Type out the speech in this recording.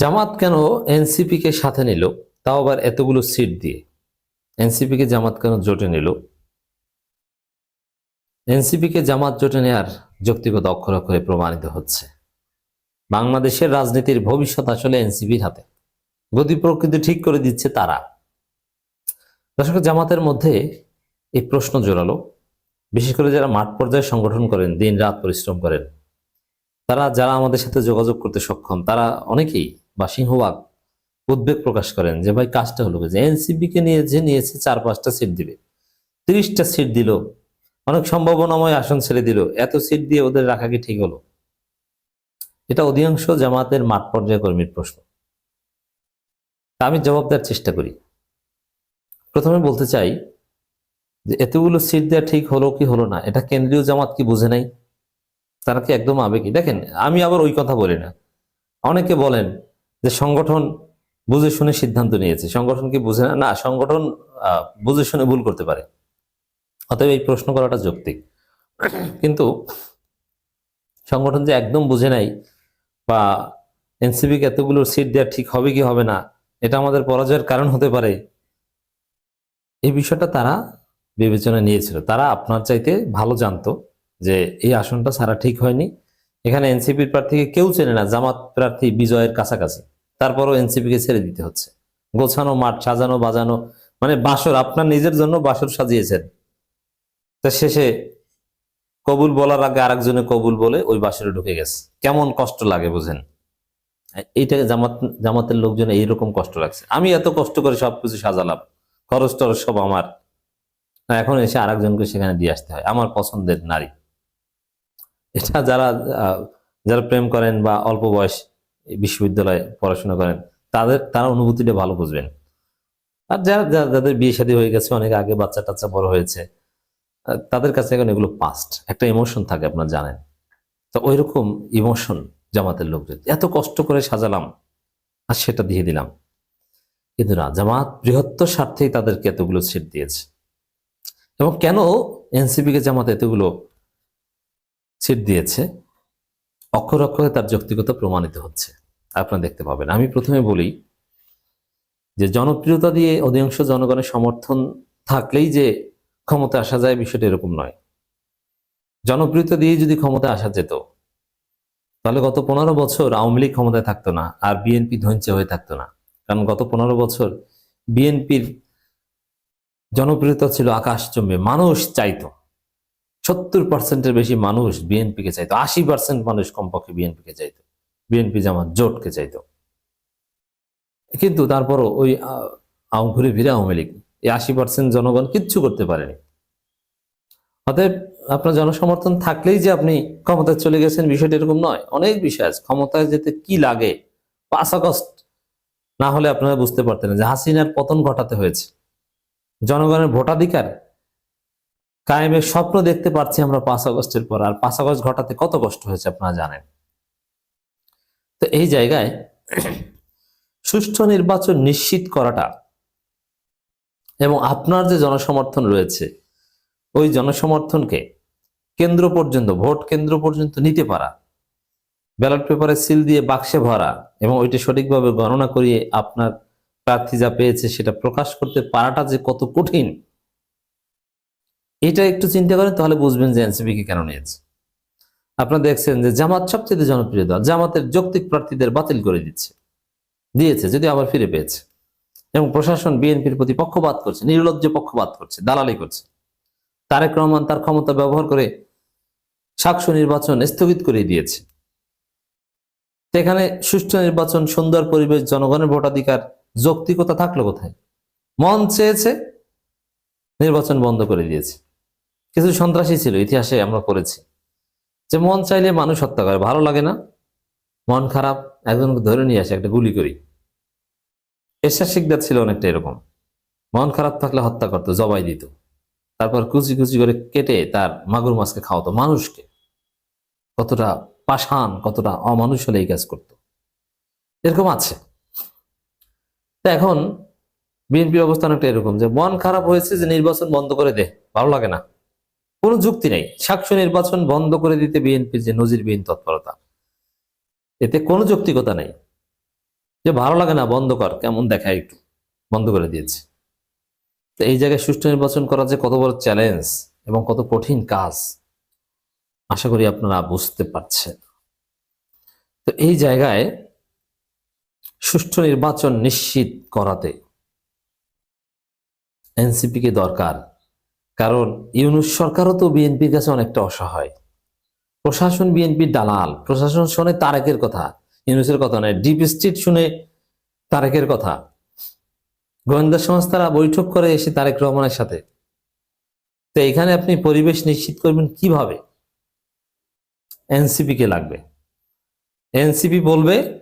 জামাত কেন এনসিপি কে সাথে নিল? তাও আবার এতগুলো সিট দিয়ে। এনসিপি কে জামাত কেন জোটে নিল? এনসিপি কে জামাত জোটে নেয়ার যৌক্তিকতা অক্ষর অক্ষরে প্রমাণিত হচ্ছে। বাংলাদেশের রাজনীতির ভবিষ্যৎ আসলে এনসিপির হাতে। গতি প্রকৃতি ঠিক করে দিচ্ছে তারা। দর্শক, জামাতের মধ্যে এই প্রশ্ন জোরালো। বিশেষ করে যারা মাঠ পর্যায়ে সংগঠন করেন দিন রাত পরিশ্রম করেন, তারা, যারা আমাদের সাথে যোগাযোগ করতে সক্ষম, তারা অনেকেই বা সিংহবাগ উদ্বেগ প্রকাশ করেন যে, ভাই, কাজটা হলো যে এনসিপি কে নিয়ে যে নিয়েছে চার পাঁচটা সিট দিবে, তিরিশটা সিট দিল, অনেক সম্ভাবনাময় আসন ছেড়ে দিল, এত সিট দিয়ে ওদের রাখা কি ঠিক হলো? এটা অধিকাংশ জামাতের মাঠ পর্যায়ে কর্মীর প্রশ্ন। আমি জবাব দেওয়ার চেষ্টা করি। প্রথমে বলতে চাই যে, এতগুলো সিট দেওয়া ঠিক হলো কি হলো না? এটা কেন্দ্রীয় জামাত কি বুঝে নাই? তারা কি একদম আবেগী? দেখেন, আমি আবার ওই কথা বলি না। অনেকে বলেন যে সংগঠন বুঝে শুনে সিদ্ধান্ত নিয়েছে। সংগঠন কি বুঝে না? না, সংগঠন বুঝে শুনে ভুল করতে পারে। অতএব এই প্রশ্ন করাটা যৌক্তিক। কিন্তু সংগঠন যে একদম বুঝে নাই বা এনসিপি কে এতগুলো সিট দেওয়া ঠিক হবে কি হবে না, এটা আমাদের পরাজয়ের কারণ হতে পারে এই বিষয়টা তারা বিবেচনা নিয়েছিল। তারা আপনার চাইতে ভালো জানতো যে এই আসনটা ছাড়া ঠিক হয়নি। এখানে এনসিপির প্রার্থীকে কেউ চেনে না, জামাত প্রার্থী বিজয়ের কাছাকাছি। তারপরও এনসিপি কে ছেড়ে দিতে হচ্ছে। গোছানো, মাঠ সাজানো, বাজানো মানে বাসর আপনার নিজের জন্য বাসর সাজিয়েছেন। তা শেষে কবুল বলার আগে আরেকজনে কবুল বলে ওই বাসরে ঢুকে গেছে। কেমন কষ্ট লাগে বুঝেন? এইটা জামাত, জামাতের লোকজন এইরকম কষ্ট লাগছে আমি এত কষ্ট করে সবকিছু সাজালাম, খরচ টরচ সব আমার। এখন এসে আরেকজনকে সেখানে দিয়ে আসতে হয়, আমার পছন্দের নারী। এটা যারা যারা প্রেম করেন বা অল্প বয়স বিশ্ববিদ্যালয়ে পড়াশোনা করেন, তাদের, তারা অনুভূতিটা ভালো বুঝবেন। আর যারা যাদের বিয়ে শাদী হয়ে গেছে, অনেক আগে বাচ্চা টাচ্চা বড় হয়েছে তাদের কাছে এখন এগুলো পাস্ট একটা ইমোশন থাকে, আপনারা জানেন। তো ওই রকম ইমোশন জামাতের লোকজন এত কষ্ট করে সাজালাম, আর সেটা দিয়ে দিলাম। কিন্তু না, জামাত বৃহত্তর স্বার্থেই তাদেরকে এতগুলো সিট দিয়েছে। এবং কেন এনসিপি কে জামাত এতগুলো সিট দিয়েছে? অক্ষর অক্ষরে তার যৌক্তিকতা প্রমাণিত হচ্ছে। আপনারা দেখতে পাবেন। আমি প্রথমে বলি যে জনপ্রিয়তা দিয়ে অধিকাংশ জনগণের সমর্থন থাকলেই যে ক্ষমতা আসা যায় বিষয়টা এরকম নয়। জনপ্রিয়তা দিয়ে যদি ক্ষমতা আসা যেত, তাহলে গত পনেরো বছর আওয়ামী লীগ ক্ষমতায় থাকতো না আর বিএনপি ধ্বংস হয়ে থাকতো না। কারণ গত পনেরো বছর বিএনপির জনপ্রিয়তা ছিল আকাশচম্বে। মানুষ চাইতো। সত্তর পার্সেন্টের বেশি মানুষ বিএনপিকে চাইতো। আশি পার্সেন্ট মানুষ কমপক্ষে বিএনপিকে চাইতো। বিএনপি জামাত জোটকে চাইতো। কিন্তু তারপরও ওই আহ, আম ঘুরে ফিরে আওয়ামী লীগ এই আশি পার্সেন্ট জনগণ কিচ্ছু করতে পারেনি। অতএব আপনার জনসমর্থন থাকলেই যে আপনি ক্ষমতায় চলে গেছেন বিষয়টা এরকম নয়। অনেক বিষয় আছে। ক্ষমতায় যেতে কি লাগে? পাঁচ আগস্ট না হলে আপনারা বুঝতে পারতেন যে হাসিনার পতন ঘটাতে হয়েছে। জনগণের ভোটাধিকার কায়েমের স্বপ্ন দেখতে পাচ্ছি আমরা পাঁচ আগস্টের পর। আর পাঁচ আগস্ট ঘটাতে কত কষ্ট হয়েছে আপনারা জানেন। তো এই জায়গায় সুষ্ঠু নির্বাচন নিশ্চিত করাটা এবং আপনার যে জনসমর্থন রয়েছে, ওই জনসমর্থনকে কেন্দ্র পর্যন্ত, ভোট কেন্দ্র পর্যন্ত নিতে পারা, ব্যালট পেপারে সিল দিয়ে বাক্সে ভরা এবং ওইটা সঠিকভাবে গণনা করিয়ে আপনার প্রার্থী যা পেয়েছে সেটা প্রকাশ করতে পারাটা যে কত কঠিন, এটা একটু চিন্তা করেন তাহলে বুঝবেন যে এনসিপি কে কেন নিয়েছে। আপনারা দেখছেন যে জামাত সবচেয়ে জনপ্রিয় দল, জামাতের যৌক্তিক প্রার্থীদের বাতিল করে দিচ্ছে, দিয়েছে যদি আবার ফিরে পেয়েছে। এবং প্রশাসন, বিএনপির প্রতি পক্ষপাত করছে, নির্লজ্জ পক্ষপাত করছে, দালালি করছে। তারেক রহমান তার ক্ষমতা ব্যবহার করে সাক্ষ্য নির্বাচন স্থগিত করে দিয়েছে। সেখানে সুষ্ঠু নির্বাচন, সুন্দর পরিবেশ, জনগণের ভোটাধিকার, যৌক্তিকতা থাকল কোথায়? মন চেয়েছে, নির্বাচন বন্ধ করে দিয়েছে। কিছু সন্ত্রাসী ছিল, ইতিহাসে আমরা পড়েছি। যে মন চাইলে মানুষ হত্যা করে, ভালো লাগে না? মন খারাপ, একজনকে ধরে নিয়ে আসে, একটা গুলি করি। এরশাদ শিকদার ছিল অনেকটা এরকম। মন খারাপ থাকলে হত্যা করতো, জবাই দিত। তারপর কুচি কুচি করে কেটে তার মাগুর মাছকে খাওয়াতো মানুষকে। কতটা পাষাণ, কতটা অমানুষ হলে এই কাজ করতো। এরকম আছে। এখন বিএনপির অবস্থান একটা এরকম যে মন খারাপ হয়েছে যে নির্বাচন বন্ধ করে দে, ভালো লাগে না। কোনো যুক্তি নেই। সাক্ষ্য নির্বাচন বন্ধ করে দিতে বিএনপির যে নজিরবিহীন তৎপরতা, এতে কোনো যৌক্তিকতা নেই। যে ভালো লাগে না, বন্ধ কর, কেমন দেখায় একটু, বন্ধ করে দিয়েছে। তো এই জায়গায় সুষ্ঠু নির্বাচন করা যে কত বড় চ্যালেঞ্জ এবং কত কঠিন কাজ, আশা করি আপনারা বুঝতে পারছেন। তো এই জায়গায় সুষ্ঠু নির্বাচন নিশ্চিত করাতে এনসিপি কে দরকার। কারণ ইউনুস সরকারও তো বিএনপির কাছে অনেকটা অসহায়। প্রশাসন বিএনপির দালাল। প্রশাসন শুনে তারেকের কথা। ইউনুসের কথা নয়, ডিপ স্টেট শুনে তারেকের কথা। গোয়েন্দা সংস্থারা বৈঠক করে এসে তারেক রহমানের সাথে। তো এখানে আপনি পরিবেশ নিশ্চিত করবেন কীভাবে? এনসিপি কে লাগবে? এনসিপি বলবে